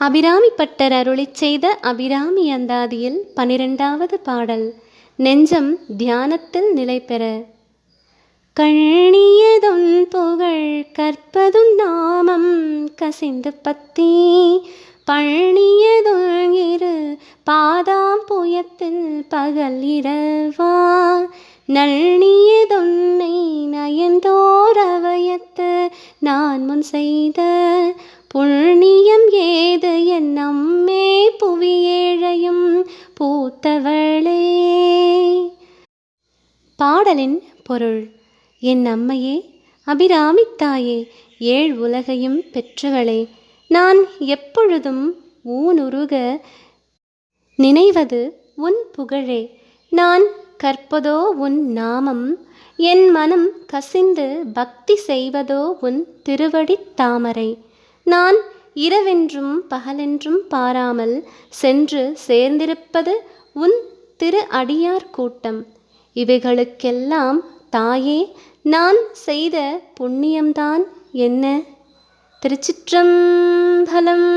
Abirami butter அருளி செய்த அபிராமி அந்தாதியில் பனிரெண்டாவது பாடல் நெஞ்சம் தியானத்தில் நிலை பெற. கண்ணியதொன் புகழ் கற்பதும் நாமம் கசிந்து பத்தி பழனியதொன் இரு பாதாம் புயத்தில் பகல் இரவா. நல்னியதொன்னை நயந்தோரவயத்து நான் முன் செய்த புண்ணியம் என் நம்மே புவியேழையும் பூத்தவளே. பாடலின் பொருள் என் அம்மையே அபிராமித்தாயே ஏழ் உலகையும் பெற்றவளே. நான் எப்பொழுதும் ஊனுருக நினைவது உன் புகழே. நான் கற்பதோ உன் நாமம் என் மனம் கசிந்து பக்தி செய்வதோ உன் திருவடித் தாமரை. நான் இரவென்றும் பகலென்றும் பாராமல் சென்று சேர்ந்திருப்பது உன் திரு அடியார் கூட்டம். இவைகளுக்கெல்லாம் தாயே நான் செய்த புண்ணியம்தான் என்ன? திருச்சிற்றம்பலம்